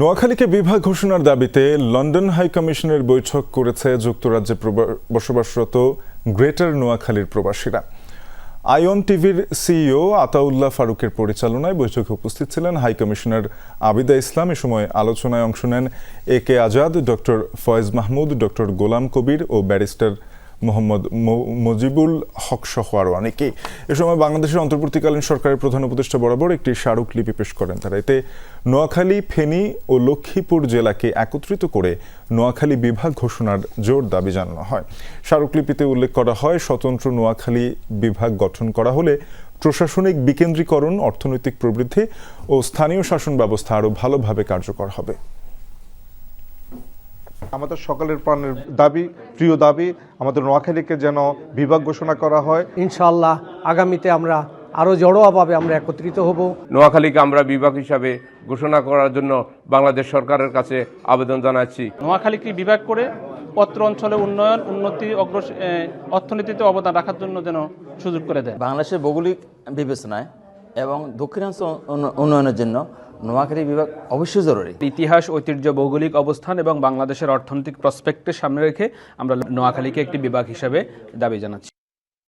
নোয়াখালীকে বিভাগ ঘোষণার দাবিতে লন্ডন হাই কমিশনের বৈঠক করেছে যুক্তরাজ্যে বসবাসরত গ্রেটার নোয়াখালীর প্রবাসীরা। আয়ন টিভির সিইও আতাউল্লাহ ফারুকের পরিচালনায় বৈঠকে উপস্থিত ছিলেন হাই কমিশনার আবিদা ইসলাম। এ সময় আলোচনায় অংশ নেন A K Azad, doctor Faiz Mahmud, doctor Golam Kabir O barrister Mohammad Mojibul Haque সহ আরও অনেকেই এ সময় বাংলাদেশের অন্তর্বর্তীকালীন সরকারের প্রধান উপদেষ্টা বরাবর একটি স্মারকলিপি পেশ করেন তারা। এতে নোয়াখালী, ফেনী ও লক্ষ্মীপুর জেলাকে একত্রিত করে নোয়াখালী বিভাগ ঘোষণার জোর দাবি জানানো হয়। স্মারকলিপিতে উল্লেখ করা হয়, স্বতন্ত্র নোয়াখালী বিভাগ গঠন করা হলে প্রশাসনিক বিকেন্দ্রীকরণ, অর্থনৈতিক প্রবৃদ্ধি ও স্থানীয় শাসন ব্যবস্থা আরও ভালোভাবে কার্যকর হবে। আমাদের সকলের প্রাণের দাবি প্রিয় দাবি আমাদের নোয়াখালীকে যেন বিভাগ ঘোষণা করা হয়। ইনশাআল্লাহ আগামীতে আমরা আরও জড়োয়াভাবে আমরা একত্রিত হব। নোয়াখালীকে আমরা বিভাগ হিসাবে ঘোষণা করার জন্য বাংলাদেশ সরকারের কাছে আবেদন জানাচ্ছি। নোয়াখালীকে বিভাগ করে পত্র অঞ্চলে উন্নয়ন উন্নতি অগ্রস অর্থনীতিতে অবদান রাখার জন্য যেন সুযোগ করে দেয়? বাংলাদেশের ভৌগোলিক বিবেচনায় এবং দক্ষিণাঞ্চল উন্ন- উন্নয়নের জন্য নোয়াখালী বিভাগ অবশ্যই জরুরি। ইতিহাস, ঐতিহ্য, ভৌগোলিক অবস্থান এবং বাংলাদেশের অর্থনৈতিক প্রসপেক্টের সামনে রেখে আমরা নোয়াখালীকে একটি বিভাগ হিসাবে দাবি জানাচ্ছি।